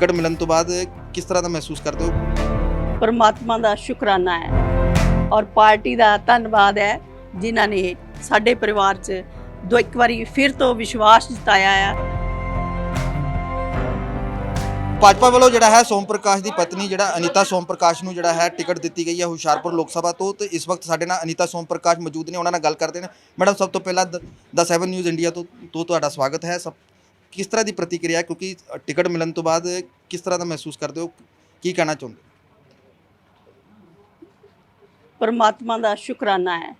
Ticket ਮਿਲਣ ਤੋਂ ਬਾਅਦ ਕਿਸ ਤਰ੍ਹਾਂ ਦਾ ਮਹਿਸੂਸ ਕਰਦੇ ਹੋ? ਪਰਮਾਤਮਾ ਦਾ ਸ਼ੁਕਰਾਨਾ ਹੈ ਔਰ ਪਾਰਟੀ ਦਾ ਧੰਨਵਾਦ ਹੈ ਜਿਨ੍ਹਾਂ ਨੇ ਸਾਡੇ ਪਰਿਵਾਰ 'ਚ ਦੋ ਇੱਕ ਵਾਰੀ ਫਿਰ ਤੋਂ ਵਿਸ਼ਵਾਸ ਜਤਾਇਆ ਹੈ ਭਾਜਪਾ ਵੱਲੋਂ ਜਿਹੜਾ ਹੈ ਸੋਮ ਪ੍ਰਕਾਸ਼ ਦੀ ਪਤਨੀ ਜਿਹੜਾ ਅਨੀਤਾ ਸੋਮ ਪ੍ਰਕਾਸ਼ ਨੂੰ ਜਿਹੜਾ ਹੈ ਟਿਕਟ ਦਿੱਤੀ ਗਈ ਹੈ ਹੁਸ਼ਿਆਰਪੁਰ ਲੋਕ ਸਭਾ ਤੋਂ ਤੇ ਇਸ ਵਕਤ ਸਾਡੇ ਨਾਲ ਅਨੀਤਾ ਸੋਮ ਪ੍ਰਕਾਸ਼ ਮੌਜੂਦ ਨੇ ਉਹਨਾਂ ਨਾਲ ਗੱਲ ਕਰਦੇ ਨੇ। ਮੈਡਮ ਸਭ ਤੋਂ ਪਹਿਲਾਂ ਦਾ 7 ਨਿਊਜ਼ ਇੰਡੀਆ ਤੋਂ ਤੋਂ ਤੁਹਾਡਾ ਸਵਾਗਤ ਹੈ। ਸਭ ਕਿਸ ਤਰ੍ਹਾਂ ਦੀ ਪ੍ਰਤੀਕਿਰਿਆ ਕਿਉਂਕਿ ਟਿਕਟ ਮਿਲਣ ਤੋਂ ਬਾਅਦ ਕਿਸ ਤਰ੍ਹਾਂ ਦਾ ਮਹਿਸੂਸ ਕਰਦੇ ਹੋ? ਕੀ ਕਹਿਣਾ ਚਾਹੁੰਦੇ ਪਰਮਾਤਮਾ ਦਾ ਸ਼ੁਕਰਾਨਾ ਹੈ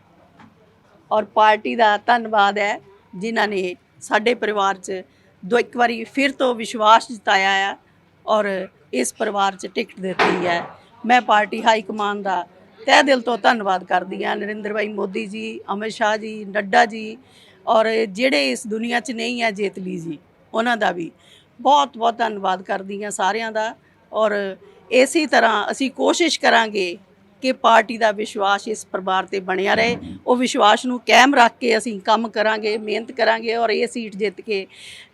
ਔਰ ਪਾਰਟੀ ਦਾ ਧੰਨਵਾਦ ਹੈ ਜਿਨ੍ਹਾਂ ਨੇ ਸਾਡੇ ਪਰਿਵਾਰ 'ਚ ਦੋ ਇੱਕ ਵਾਰੀ ਫਿਰ ਤੋਂ ਵਿਸ਼ਵਾਸ ਜਤਾਇਆ ਹੈ ਔਰ ਇਸ ਪਰਿਵਾਰ 'ਚ ਟਿਕਟ ਦਿੱਤੀ ਹੈ। ਮੈਂ ਪਾਰਟੀ ਹਾਈ ਕਮਾਨ ਦਾ ਤਹਿ ਦਿਲ ਤੋਂ ਧੰਨਵਾਦ ਕਰਦੀ ਹਾਂ। ਨਰਿੰਦਰ ਭਾਈ ਮੋਦੀ ਜੀ, ਅਮਿਤ ਸ਼ਾਹ ਜੀ, ਨੱਡਾ ਜੀ ਔਰ ਜਿਹੜੇ ਇਸ ਦੁਨੀਆ 'ਚ ਨਹੀਂ ਹੈ ਜੇਤਲੀ ਜੀ। ਉਹਨਾਂ ਦਾ ਵੀ। ਬਹੁਤ ਬਹੁਤ ਧੰਨਵਾਦ ਕਰਦੀ ਹਾਂ ਸਾਰਿਆਂ ਦਾ। ਔਰ ਇਸੇ ਤਰ੍ਹਾਂ ਅਸੀਂ ਕੋਸ਼ਿਸ਼ ਕਰਾਂਗੇ ਕਿ ਪਾਰਟੀ ਦਾ ਵਿਸ਼ਵਾਸ ਇਸ ਪਰਿਵਾਰ ਤੇ ਬਣਿਆ ਰਹੇ। ਉਹ ਵਿਸ਼ਵਾਸ ਨੂੰ ਕਾਇਮ ਰੱਖ ਕੇ ਅਸੀਂ ਕੰਮ ਕਰਾਂਗੇ, ਮਿਹਨਤ ਕਰਾਂਗੇ ਔਰ ਇਹ ਸੀਟ ਜਿੱਤ ਕੇ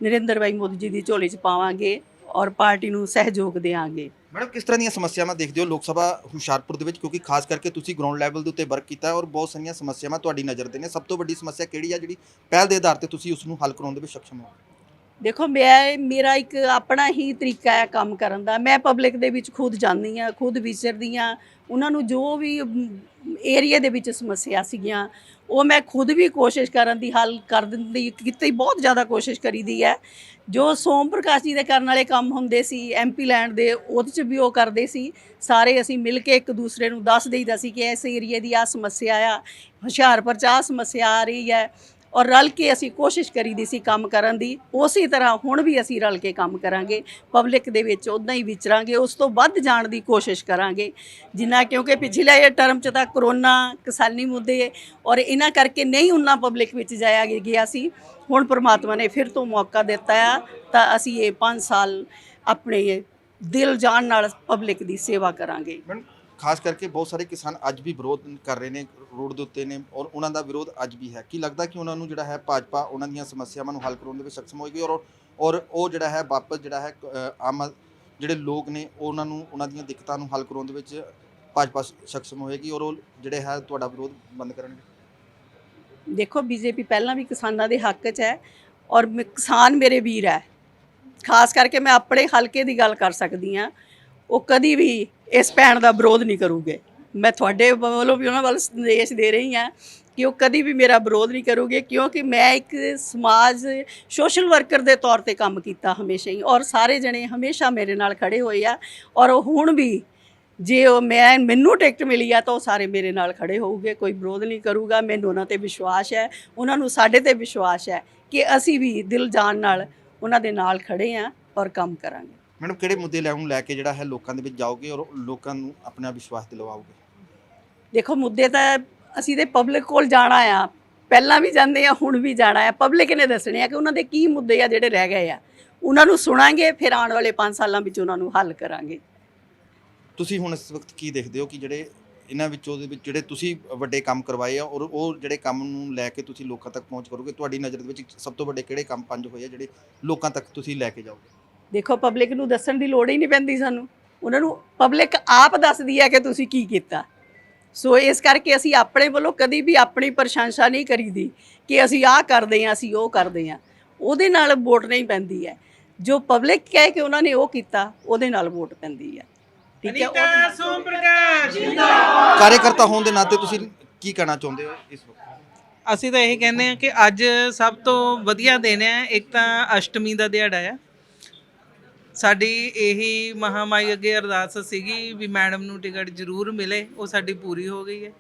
ਨਰਿੰਦਰ ਭਾਈ ਮੋਦੀ ਜੀ ਦੀ ਝੋਲੀ 'ਚ ਪਾਵਾਂਗੇ ਔਰ ਪਾਰਟੀ ਨੂੰ ਸਹਿਯੋਗ ਦੇਵਾਂਗੇ ਮੈਡਮ, ਕਿਸ ਤਰ੍ਹਾਂ ਦੀਆਂ ਸਮੱਸਿਆਵਾਂ ਦੇਖਦੇ ਹੋ ਲੋਕ ਸਭਾ ਹੁਸ਼ਿਆਰਪੁਰ ਦੇ ਵਿੱਚ? ਕਿਉਂਕਿ ਖਾਸ ਕਰਕੇ ਤੁਸੀਂ ਗਰਾਊਂਡ ਲੈਵਲ ਦੇ ਉੱਤੇ ਵਰਕ ਕੀਤਾ ਔਰ ਬਹੁਤ ਸਾਰੀਆਂ ਸਮੱਸਿਆਵਾਂ ਤੁਹਾਡੀ ਨਜ਼ਰ ਦੇ ਨੇ। ਸਭ ਤੋਂ ਵੱਡੀ ਸਮੱਸਿਆ ਕਿਹੜੀ ਆ ਜਿਹੜੀ ਪਹਿਲ ਦੇ ਆਧਾਰ ਤੇ ਤੁਸੀਂ ਉਸ ਨੂੰ ਹੱਲ ਕਰਾਉਣ ਦੇ ਵਿੱਚ ਸક્ષਮ ਹੋ? ਦੇਖੋ, ਮੈਂ, ਮੇਰਾ ਇੱਕ ਆਪਣਾ ਹੀ ਤਰੀਕਾ ਹੈ ਕੰਮ ਕਰਨ ਦਾ। ਮੈਂ ਪਬਲਿਕ ਦੇ ਵਿੱਚ ਖੁਦ ਜਾਂਦੀ ਆ ਖੁਦ ਵਿਚਰਦੀ ਆ ਉਹਨਾਂ ਨੂੰ ਜੋ ਵੀ ਏਰੀਆ ਦੇ ਵਿੱਚ ਸਮੱਸਿਆ ਸੀਗੀਆਂ, ਉਹ ਮੈਂ ਖੁਦ ਵੀ ਕੋਸ਼ਿਸ਼ ਕਰਨ ਦੀ ਹੱਲ ਕਰ ਦਿੰਦੀ ਕਿਤੇ, ਬਹੁਤ ਜ਼ਿਆਦਾ ਕੋਸ਼ਿਸ਼ ਕਰੀਦੀ ਹੈ। ਜੋ ਸੋਮ ਪ੍ਰਕਾਸ਼ ਜੀ ਦੇ ਕਰਨ ਵਾਲੇ ਕੰਮ ਹੁੰਦੇ ਸੀ ਐਮਪੀ ਲੈਂਡ ਦੇ, ਉਹਦੇ 'ਚ ਵੀ ਉਹ ਕਰਦੇ ਸੀ। ਸਾਰੇ ਅਸੀਂ ਮਿਲ ਕੇ ਇੱਕ ਦੂਸਰੇ ਨੂੰ ਦੱਸ ਦੇਈਦਾ ਸੀ ਕਿ ਇਸ ਏਰੀਏ ਦੀ ਆ ਸਮੱਸਿਆ ਆ, ਹੁਸ਼ਿਆਰਪੁਰ 'ਚ ਆਹ ਸਮੱਸਿਆ ਆ ਰਹੀ ਹੈ। ਔਰ ਰਲ ਕੇ ਅਸੀਂ ਕੋਸ਼ਿਸ਼ ਕਰੀਦੀ ਸੀ ਕੰਮ ਕਰਨ ਦੀ, ਉਸੇ ਤਰ੍ਹਾਂ ਹੁਣ ਵੀ ਅਸੀਂ ਰਲ ਕੇ ਕੰਮ ਕਰਾਂਗੇ ਪਬਲਿਕ ਦੇ ਵਿੱਚ ਉਦਾਂ ਹੀ ਵਿਚਰਾਂਗੇ, ਉਸ ਤੋਂ ਵੱਧ ਜਾਣ ਦੀ ਕੋਸ਼ਿਸ਼ ਕਰਾਂਗੇ। ਜਿੰਨਾ ਕਿਉਂਕਿ ਪਿਛਲੇ ਟਰਮ 'ਚ ਤਾਂ ਕਰੋਨਾ ਕਿਸਾਨੀ ਮੁੱਦੇ ਔਰ ਇਹਨਾਂ ਕਰਕੇ ਨਹੀਂ ਉਹਨਾਂ ਪਬਲਿਕ ਵਿੱਚ ਜਾਇਆ ਗਿਆ- ਸੀ। ਹੁਣ ਪ੍ਰਮਾਤਮਾ ਨੇ ਫਿਰ ਤੋਂ ਮੌਕਾ ਦਿੱਤਾ ਆ, ਤਾਂ ਅਸੀਂ ਇਹ 5 ਸਾਲ ਆਪਣੇ ਦਿਲ ਜਾਨ ਨਾਲ ਪਬਲਿਕ ਦੀ ਸੇਵਾ ਕਰਾਂਗੇ। ਖਾਸ ਕਰਕੇ ਬਹੁਤ ਸਾਰੇ ਕਿਸਾਨ ਅੱਜ ਵੀ ਵਿਰੋਧ ਕਰ ਰਹੇ ਨੇ, ਰੋਡ ਦੇ ਉੱਤੇ ਨੇ ਔਰ ਉਹਨਾਂ ਦਾ ਵਿਰੋਧ ਅੱਜ ਵੀ ਹੈ। ਕੀ ਲੱਗਦਾ ਕਿ ਉਹਨਾਂ ਨੂੰ ਜਿਹੜਾ ਹੈ ਭਾਜਪਾ ਉਹਨਾਂ ਦੀਆਂ ਸਮੱਸਿਆਵਾਂ ਨੂੰ ਹੱਲ ਕਰਾਉਣ ਦੇ ਵਿੱਚ ਸક્ષਮ ਹੋਏਗੀ ਔਰ ਔਰ ਉਹ ਜਿਹੜਾ ਹੈ ਵਾਪਸ ਜਿਹੜਾ ਹੈ ਆਮ ਜਿਹੜੇ ਲੋਕ ਨੇ ਉਹਨਾਂ ਨੂੰ ਉਹਨਾਂ ਦੀਆਂ ਦਿੱਕਤਾਂ ਨੂੰ ਹੱਲ ਕਰਾਉਣ ਦੇ ਵਿੱਚ ਭਾਜਪਾ ਸક્ષਮ ਹੋਏਗੀ ਔਰ ਉਹ ਜਿਹੜੇ ਹੈ ਤੁਹਾਡਾ ਵਿਰੋਧ ਬੰਦ ਕਰਨਗੇ? ਦੇਖੋ, ਬੀਜੇਪੀ ਪਹਿਲਾਂ ਵੀ ਕਿਸਾਨਾਂ ਦੇ ਹੱਕ 'ਚ ਹੈ ਔਰ ਕਿਸਾਨ ਮੇਰੇ ਵੀਰ ਹੈ। ਖਾਸ ਕਰਕੇ ਮੈਂ ਆਪਣੇ ਹਲਕੇ ਦੀ ਗੱਲ ਕਰ ਸਕਦੀ ਆ ਉਹ ਕਦੀ ਵੀ ਇਸ ਭੈਣ ਦਾ ਵਿਰੋਧ ਨਹੀਂ ਕਰੂਗੇ। ਮੈਂ ਤੁਹਾਡੇ ਵੱਲੋਂ ਵੀ ਉਹਨਾਂ ਵੱਲ ਸੰਦੇਸ਼ ਦੇ ਰਹੀ ਹਾਂ ਕਿ ਉਹ ਕਦੀ ਵੀ ਮੇਰਾ ਵਿਰੋਧ ਨਹੀਂ ਕਰੂਗੇ, ਕਿਉਂਕਿ ਮੈਂ ਇੱਕ ਸਮਾਜ ਸੋਸ਼ਲ ਵਰਕਰ ਦੇ ਤੌਰ ਤੇ ਕੰਮ ਕੀਤਾ ਹਮੇਸ਼ਾ ਹੀ ਔਰ ਸਾਰੇ ਜਣੇ ਹਮੇਸ਼ਾ ਮੇਰੇ ਨਾਲ ਖੜੇ ਹੋਏ ਆ ਔਰ ਉਹ ਹੁਣ ਵੀ ਜੇ ਉਹ ਮੈਂ, ਮੈਨੂੰ ਟਿਕਟ ਮਿਲੀ ਆ ਤਾਂ ਉਹ ਸਾਰੇ ਮੇਰੇ ਨਾਲ ਖੜੇ ਹੋਊਗੇ, ਕੋਈ ਵਿਰੋਧ ਨਹੀਂ ਕਰੂਗਾ, ਮੈਨੂੰ ਉਹਨਾਂ ਤੇ ਵਿਸ਼ਵਾਸ ਹੈ, ਉਹਨਾਂ ਨੂੰ ਸਾਡੇ ਤੇ ਵਿਸ਼ਵਾਸ ਹੈ ਕਿ ਅਸੀਂ ਵੀ ਦਿਲ ਜਾਨ ਨਾਲ ਉਹਨਾਂ ਦੇ ਨਾਲ ਖੜੇ ਆ ਔਰ ਕੰਮ ਕਰਾਂਗੇ। ਮੈਡਮ ਕਿਹੜੇ ਮੁੱਦੇ ਲੈ ਨੂੰ ਲੈ ਕੇ ਜਿਹੜਾ ਹੈ ਲੋਕਾਂ ਦੇ ਵਿੱਚ ਜਾਓਗੇ ਔਰ ਲੋਕਾਂ ਨੂੰ ਆਪਣਾ ਵਿਸ਼ਵਾਸ ਦਿਲਵਾਓਗੇ? ਦੇਖੋ ਮੁੱਦੇ ਤਾਂ ਅਸੀਂ ਤੇ ਪਬਲਿਕ ਕੋਲ ਜਾਣਾ ਆ। ਪਹਿਲਾਂ ਵੀ ਜਾਂਦੇ ਆ ਹੁਣ ਵੀ ਜਾਣਾ ਆ। ਪਬਲਿਕ ਨੇ ਦੱਸਣੇ ਆ ਕਿ ਉਹਨਾਂ ਦੇ ਕੀ ਮੁੱਦੇ ਆ ਜਿਹੜੇ ਰਹਿ ਗਏ ਆ। ਉਹਨਾਂ ਨੂੰ ਸੁਣਾਂਗੇ ਫਿਰ ਆਉਣ ਵਾਲੇ 5 ਸਾਲਾਂ ਵਿੱਚ ਉਹਨਾਂ ਨੂੰ ਹੱਲ ਕਰਾਂਗੇ। ਤੁਸੀਂ ਹੁਣ ਇਸ ਵਕਤ ਕੀ ਦੇਖਦੇ ਹੋ ਕਿ ਜਿਹੜੇ ਇਹਨਾਂ ਵਿੱਚੋਂ ਦੇ ਵਿੱਚ ਜਿਹੜੇ ਤੁਸੀਂ ਵੱਡੇ ਕੰਮ ਕਰਵਾਏ ਆ ਔਰ ਉਹ ਜਿਹੜੇ ਕੰਮ ਨੂੰ ਲੈ ਕੇ ਤੁਸੀਂ ਲੋਕਾਂ ਤੱਕ ਪਹੁੰਚ ਕਰੋਗੇ ਤੁਹਾਡੀ ਨਜ਼ਰ ਦੇ ਵਿੱਚ ਸਭ ਤੋਂ ਵੱਡੇ ਕਿਹੜੇ ਕੰਮ ਪੰਜ ਹੋਏ ਆ ਜਿਹੜੇ ਲੋਕਾਂ ਤੱਕ ਤੁਸੀਂ ਲੈ ਕੇ ਜਾਓਗੇ? ਦੇਖੋ ਪਬਲਿਕ ਨੂੰ ਦੱਸਣ ਦੀ ਲੋੜ ਹੀ ਨਹੀਂ ਪੈਂਦੀ ਸਾਨੂੰ। ਉਹਨਾਂ ਨੂੰ ਪਬਲਿਕ ਆਪ ਦੱਸਦੀ ਹੈ ਕਿ ਤੁਸੀਂ ਕੀ ਕੀਤਾ। ਸੋ ਇਸ ਕਰਕੇ ਅਸੀਂ ਆਪਣੇ ਵੱਲੋਂ ਕਦੀ ਵੀ ਆਪਣੀ ਪ੍ਰਸ਼ੰਸਾ ਨਹੀਂ ਕਰੀਦੀ ਕਿ ਅਸੀਂ ਆਹ ਕਰਦੇ ਹਾਂ ਅਸੀਂ ਉਹ ਕਰਦੇ ਹਾਂ। ਉਹਦੇ ਨਾਲ ਵੋਟ ਨਹੀਂ ਪੈਂਦੀ ਹੈ। ਜੋ ਪਬਲਿਕ ਕਹੇ ਕਿ ਉਹਨਾਂ ਨੇ ਉਹ ਕੀਤਾ ਉਹਦੇ ਨਾਲ ਵੋਟ ਪੈਂਦੀ ਹੈ। ਠੀਕ ਹੈ ਨਾਲ ਸੋਮ ਪ੍ਰਕਾਸ਼। ਕਾਰਜਕਰਤਾ ਹੋਣ ਦੇ ਨਾਤੇ ਤੁਸੀਂ ਕੀ ਕਹਿਣਾ ਚਾਹੁੰਦੇ ਹੋ ਇਸ ਵਕਤ? ਅਸੀਂ ਤਾਂ ਇਹ ਕਹਿੰਦੇ ਆ ਕਿ ਅੱਜ ਸਭ ਤੋਂ ਵਧੀਆ ਦਿਨ ਹੈ। ਇੱਕ ਤਾਂ ਅਸ਼ਟਮੀ ਦਾ ਦਿਹਾੜਾ ਹੈ। ਸਾਡੀ ਇਹੀ ਮਹਾਮਾਈ ਅੱਗੇ ਅਰਦਾਸ ਸੀਗੀ ਵੀ ਮੈਡਮ ਨੂੰ ਟਿਕਟ ਜ਼ਰੂਰ ਮਿਲੇ, ਉਹ ਸਾਡੀ ਪੂਰੀ ਹੋ ਗਈ ਹੈ।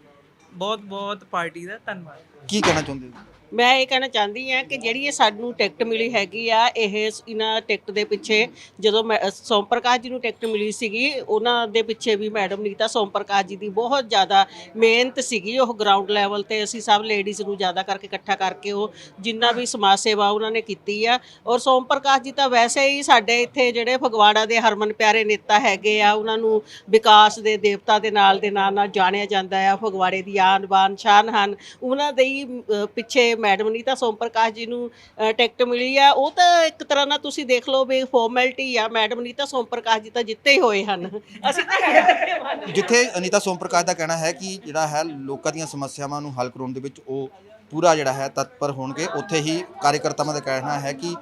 ਬਹੁਤ ਬਹੁਤ ਪਾਰਟੀ ਦਾ ਧੰਨਵਾਦ। ਕੀ ਕਹਿਣਾ ਚਾਹੁੰਦੇ ਹੋ? ਮੈਂ ਇਹ ਕਹਿਣਾ ਚਾਹੁੰਦੀ ਹਾਂ ਕਿ ਜਿਹੜੀ ਇਹ ਸਾਨੂੰ ਟਿਕਟ ਮਿਲੀ ਹੈਗੀ ਆ ਇਹ ਇਹਨਾਂ ਟਿਕਟ ਦੇ ਪਿੱਛੇ ਜਦੋਂ ਮੈਂ ਸੋਮ ਪ੍ਰਕਾਸ਼ ਜੀ ਨੂੰ ਟਿਕਟ ਮਿਲੀ ਸੀਗੀ ਉਹਨਾਂ ਦੇ ਪਿੱਛੇ ਵੀ ਮੈਡਮ ਨੀਤਾ ਸੋਮ ਪ੍ਰਕਾਸ਼ ਜੀ ਦੀ ਬਹੁਤ ਜ਼ਿਆਦਾ ਮਿਹਨਤ ਸੀਗੀ। ਉਹ ਗਰਾਊਂਡ ਲੈਵਲ ਤੇ ਅਸੀਂ ਸਭ ਲੇਡੀਜ਼ ਨੂੰ ਜ਼ਿਆਦਾ ਕਰਕੇ ਇਕੱਠਾ ਕਰਕੇ ਉਹ ਜਿੰਨਾ ਵੀ ਸਮਾਜ ਸੇਵਾ ਉਹਨਾਂ ਨੇ ਕੀਤੀ ਆ। ਔਰ ਸੋਮ ਪ੍ਰਕਾਸ਼ ਜੀ ਤਾਂ ਵੈਸੇ ਹੀ ਸਾਡੇ ਇੱਥੇ ਜਿਹੜੇ ਫਗਵਾੜਾ ਦੇ ਹਰਮਨ ਪਿਆਰੇ ਨੇਤਾ ਹੈਗੇ ਆ ਉਹਨਾਂ ਨੂੰ ਵਿਕਾਸ ਦੇ ਦੇਵਤਾ ਦੇ ਨਾਲ ਦੇ ਨਾਲ ਨਾਲ ਜਾਣਿਆ ਜਾਂਦਾ ਆ। ਫਗਵਾੜੇ ਦੀ ਆਨ ਬਾਨ ਸ਼ਾਨ ਹਨ ਉਹਨਾਂ ਦੇ ਹੀ ਅ, ਪਿੱਛੇ ਮੈਡਮ ਨੀਤਾ ਸੋਮ ਪ੍ਰਕਾਸ਼ ਜੀ ਨੂੰ ਟਿਕਟ ਮਿਲੀ ਆ। ਉਹ ਤਾਂ ਇੱਕ ਤਰ੍ਹਾਂ ਨਾਲ ਤੁਸੀਂ ਦੇਖ ਲਓ ਵੀ ਫਾਰਮੈਲਿਟੀ ਆ। ਮੈਡਮ ਨੀਤਾ ਸੋਮ ਪ੍ਰਕਾਸ਼ ਜੀ ਤਾਂ ਜਿੱਤੇ ਹੀ ਹੋਏ ਹਨ। ਅਸੀਂ ਤਾਂ ਜਿੱਥੇ ਅਨੀਤਾ ਸੋਮ ਪ੍ਰਕਾਸ਼ ਦਾ ਕਹਿਣਾ ਹੈ ਕਿ ਜਿਹੜਾ ਹੈ, ਲੋਕਾਂ ਦੀਆਂ ਸਮੱਸਿਆਵਾਂ ਨੂੰ ਹੱਲ ਕਰਾਉਣ ਦੇ ਵਿੱਚ ਉਹ ਪੂਰਾ ਜਿਹੜਾ ਹੈ, ਤਤਪਰ ਹੋਣਗੇ। ਉੱਥੇ ਹੀ ਕਾਰਜਕਰਤਾਵਾਂ ਦਾ ਕਹਿਣਾ ਹੈ ਕਿ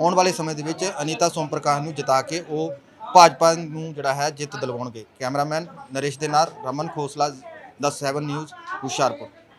ਆਉਣ ਵਾਲੇ ਸਮੇਂ ਦੇ ਵਿੱਚ ਅਨੀਤਾ ਸੋਮ ਪ੍ਰਕਾਸ਼ ਨੂੰ ਜਿਤਾ ਕੇ ਉਹ ਭਾਜਪਾ ਨੂੰ ਜਿਹੜਾ ਹੈ, ਜਿੱਤ ਦਿਲਵਾਉਣਗੇ। ਕੈਮਰਾਮੈਨ ਨਰੇਸ਼ ਦੇ ਨਾਲ ਰਮਨ ਖੋਸਲਾ, ਦਾ 7 ਨਿਊਜ਼, ਹੁਸ਼ਿਆਰਪੁਰ।